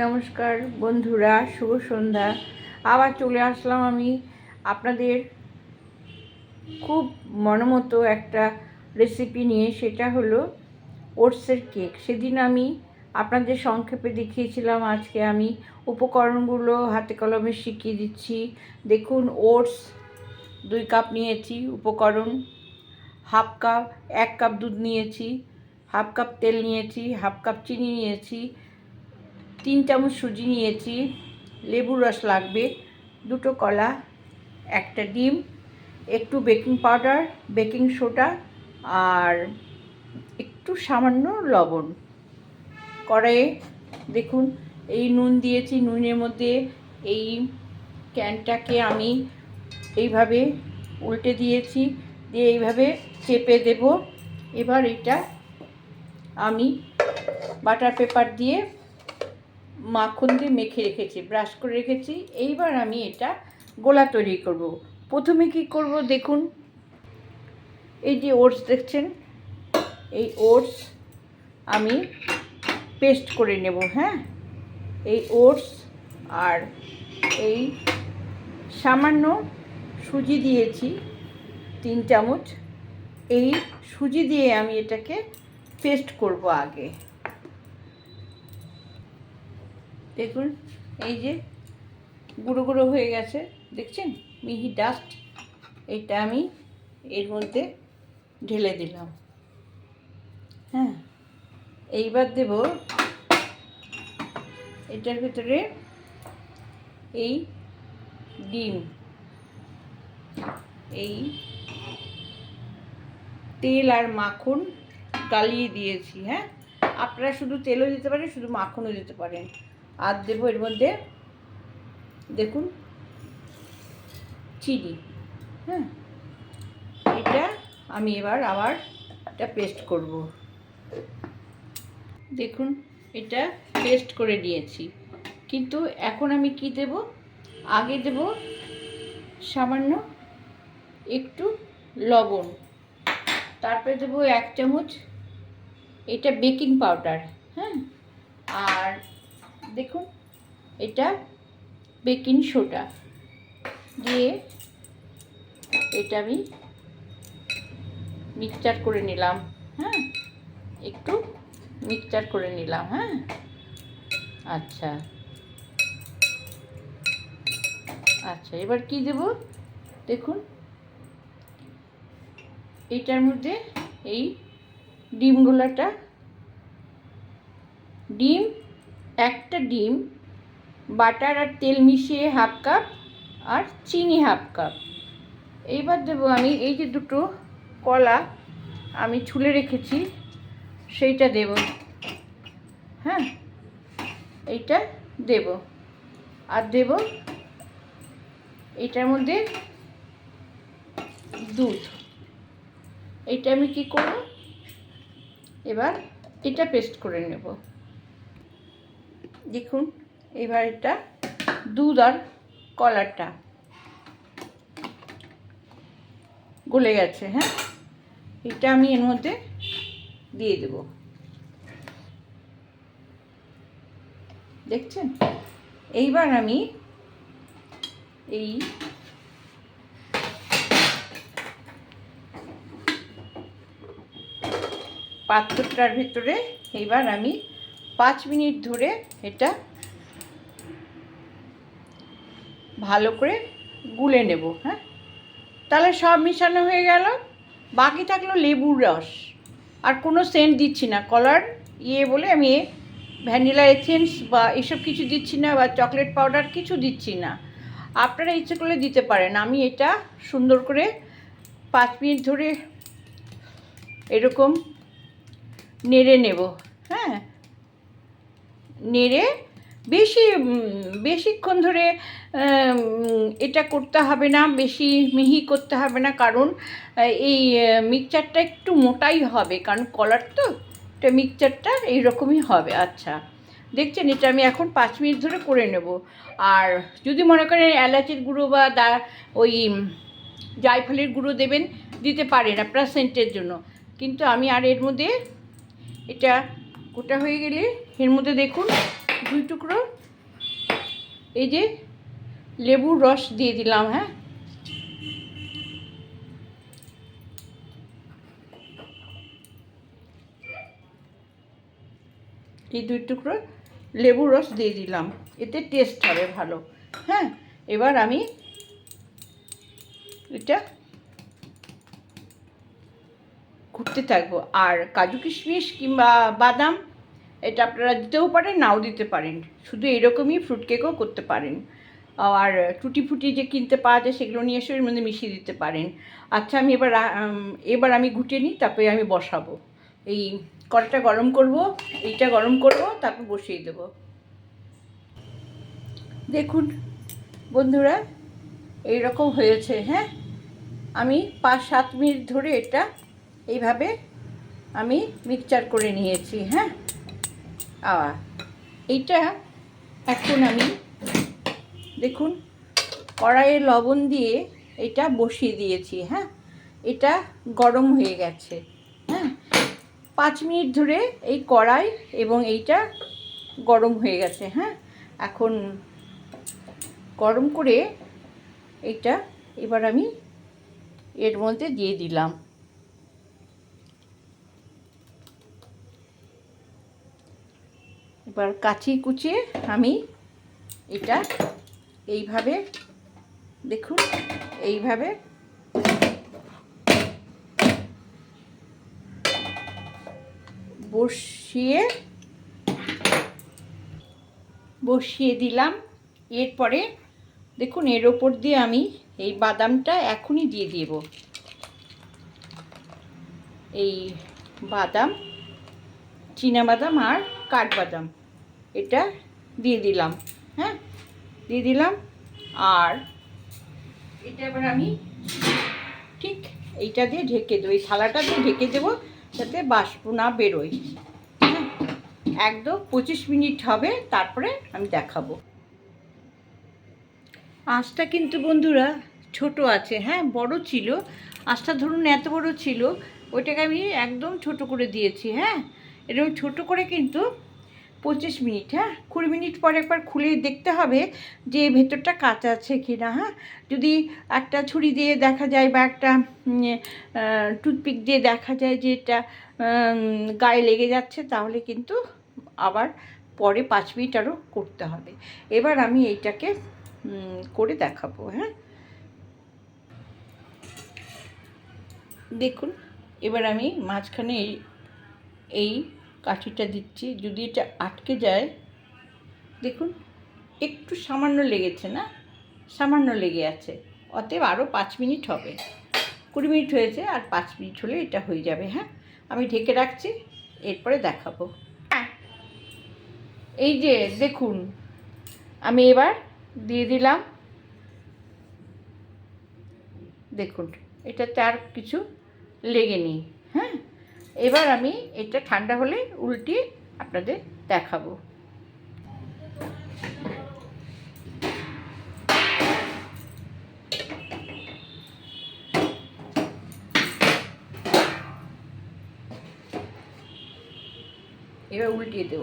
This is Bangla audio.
নমস্কার বন্ধুরা, শুভ সন্ধ্যা। আবার চলে আসলাম আমি আপনাদের খুব মনমতো একটা রেসিপি নিয়ে, সেটা হলো ওটসের কেক। সেদিন আমি আপনাদের সংক্ষেপে দেখিয়েছিলাম, আজকে আমি উপকরণগুলো হাতে কলমে শিখিয়ে দিচ্ছি। দেখুন, ওটস দুই কাপ নিয়েছি, উপকরণ হাফ কাপ, এক কাপ দুধ নিয়েছি, হাফ কাপ তেল নিয়েছি, হাফ কাপ চিনি নিয়েছি তিন চামচ সুজি নিয়েছি, লেবুর রস লাগবে, দুটো কলা, একটা ডিম, একটু বেকিং পাউডার, বেকিং সোডা আর একটু সামান্য লবণ। কড়াইয়ে দেখুন, এই নুন দিয়েছি, নুনের মধ্যে এই ক্যানটাকে আমি এইভাবে উল্টে দিয়েছি, দিয়ে এইভাবে চেপে দেব। এবার এটা আমি বাটার পেপার দিয়ে মাখন দিয়ে মেখে রেখেছি ব্রাশ করে রেখেছি। এইবার আমি এটা গোলা তৈরি করব। প্রথমে কি করব দেখুন। এই যে ওটস দেখছেন? এই ওটস আমি পেস্ট করে নেব হ্যাঁ? এই ওটস আর এই সামান্য সুজি দিয়েছি, তিন চামচ। এই সুজি দিয়ে আমি এটাকে পেস্ট করব আগে। দেখুন, এই যে গুঁড়ো গুঁড়ো হয়ে গেছে, দেখছেন? মিহি ডাস্ট, এটা আমি এর মধ্যে ঢেলে দিলাম। হ্যাঁ এইবার দেব এটার ভিতরে এই ডিম। এই তেল আর মাখন গালিয়ে দিয়েছি হ্যাঁ? আপনারা শুধু তেলও দিতে পারেন, শুধু মাখনও দিতে পারেন। আর দেবো এর মধ্যে, দেখুন, চিনি হ্যাঁ? এটা আমি এবার আবার এটা পেস্ট করব। দেখুন, এটা পেস্ট করে নিয়েছি। কিন্তু এখন আমি কি দেব? আগে দেব সামান্য একটু লবণ। তারপরে দেবো এক চামচ এটা বেকিং পাউডার হ্যাঁ? আর দেখুন, এটা বেকিং সোডা। দিয়ে এটা আমি মিক্সচার করে নিলাম হ্যাঁ? একটু মিক্সচার করে নিলাম হ্যাঁ? আচ্ছা। আচ্ছা এবার কি দেব? দেখুন। এইটার মধ্যে এই ডিমগুলোটা ডিম একটা ডিম, বাটার আর তেল মিশিয়ে হাফ কাপ আর চিনি হাফ কাপ। এইবার দেবো আমি এই যে দুটো কলা আমি ছুলে রেখেছি, সেইটা দেব। হ্যাঁ এইটা দেব। আর দেব এটার মধ্যে দুধ। এইটা আমি কি করব? এবার এটা পেস্ট করে নেব। দেখুন, এবার এটা দুধ আর কলারটা গলে গেছে হ্যাঁ? এটা আমি এর মধ্যে দিয়ে দেব। দেখছেন? এইবার আমি এই পাত্রটার ভিতরে এবার আমি পাঁচ মিনিট ধরে এটা ভালো করে গুলে নেব হ্যাঁ? তাহলে সব মিশানো হয়ে গেল। বাকি থাকল লেবুর রস। আর কোনো সেন্ট দিচ্ছি না। কলার ইয়ে বলে আমি ভ্যানিলা এসেন্স বা এসব কিছু দিচ্ছি না বা চকলেট পাউডার কিছু দিচ্ছি না। আপনারা ইচ্ছে করলে দিতে পারেন। আমি এটা সুন্দর করে পাঁচ মিনিট ধরে এরকম নেড়ে নেব হ্যাঁ? নেড়ে বেশি বেশিক্ষণ ধরে এটা করতে হবে না, বেশি মিহি করতে হবে না, কারণ এই মিক্সচারটা একটু মোটাই হবে, কারণ কলার তো এটা মিক্সচারটা এইরকমই হবে আচ্ছা। দেখছেন, এটা আমি এখন পাঁচ মিনিট ধরে করে নেব। আর যদি মনে করেন এলাচের গুঁড়ো বা দা, ওই জায়ফলের গুঁড়ো দেবেন, দিতে পারেন আপনার সেন্টের জন্য। কিন্তু আমি আর এর মধ্যে এটা গোটা হয়ে গেলে এর মধ্যে দেখুন দুই টুকরো এই যে লেবুর রস দিয়ে দিলাম হ্যাঁ? এই দুই টুকরো লেবুর রস দিয়ে দিলাম, এতে টেস্ট হবে ভালো হ্যাঁ? এবার আমি এটা ঘুরতে থাকব। আর কাজু কিশমিশ কিংবা বাদাম, এটা আপনারা দিতেও পারেন, নাও দিতে পারেন। শুধু এরকমই ফ্রুট কেকও করতে পারেন। আর টুটি ফুটি যে কিনতে পাওয়া যায়, সেগুলো নিয়ে এসে এর মধ্যে মিশিয়ে দিতে পারেন। আচ্ছা আমি এবার এবার আমি ঘুটে নিই, তারপরে আমি বসাবো। এই কড়াটা গরম করব, এইটা গরম করব, তারপর বসিয়ে দেব। দেখুন, বন্ধুরা এই রকম হয়েছে হ্যাঁ? আমি পাঁচ সাত মিনিট ধরে এটা এইভাবে আমি মিক্সচার করে নিয়েছি হ্যাঁ? আওয়া এইটা এখন আমি, দেখুন, কড়াইয়ে লবণ দিয়ে এটা বসিয়ে দিয়েছি হ্যাঁ? এটা গরম হয়ে গেছে হ্যাঁ? পাঁচ মিনিট ধরে এই কড়াই এবং এইটা গরম হয়ে গেছে হ্যাঁ? এখন গরম করে এইটা এবার আমি এর মধ্যে দিয়ে দিলাম। এবার কাচি কুচিয়ে আমি এটা এইভাবে, দেখুন, এইভাবে বসিয়ে বসিয়ে দিলাম। এরপরে দেখুন, এর ওপর দিয়ে আমি এই বাদামটা এখনই দিয়ে দেব। এই বাদাম বাদাম আর কাঠবাদাম। এটা দিয়ে দিলাম হ্যাঁ? দিয়ে দিলাম, আর এটা এবার আমি ঠিক এইটা দিয়ে ঢেকে দেবো, এই থালাটা দিয়ে ঢেকে দেবো যাতে বাষ্প না বেরোয় হ্যাঁ? একদম পঁচিশ মিনিট হবে, তারপরে আমি দেখাবো। আঁচটা কিন্তু বন্ধুরা ছোট আছে হ্যাঁ বড় ছিল। আঁচটা ধরুন এত বড় ছিল, ওইটাকে আমি একদম ছোট করে দিয়েছি হ্যাঁ? এরকম ছোট করে কিন্তু পঁচিশ মিনিট হ্যাঁ? কুড়ি মিনিট পর একবার খুলে দেখতে হবে যে ভেতরটা কাঁচা আছে কি না হ্যাঁ? যদি একটা ছুরি দিয়ে দেখা যায় বা একটা টুথপিক দিয়ে দেখা যায় যে এটা গায়ে লেগে যাচ্ছে, তাহলে কিন্তু আবার পরে পাঁচ মিনিট আরও করতে হবে। এবার আমি এইটাকে করে দেখাবো হ্যাঁ? দেখুন, এবার আমি মাঝখানে এই কাঠিটা দিচ্ছি। যদি এটা আটকে যায়, দেখুন, একটু সামান্য লেগেছে না? সামান্য লেগে আছে। অতএব আরও পাঁচ মিনিট হবে। কুড়ি মিনিট হয়েছে, আর পাঁচ মিনিট হলে এটা হয়ে যাবে হ্যাঁ? আমি ঢেকে রাখছি, এরপরে দেখাবো। হ্যাঁ। এই যে, দেখুন, আমি এবার দিয়ে দিলাম। দেখুন, এটাতে আর কিছু লেগে লেগেনি হ্যাঁ? এবার আমি এটা ঠান্ডা হলে উল্টে আপনাদের দেখাবো। এবার উল্টিয়ে দেবো।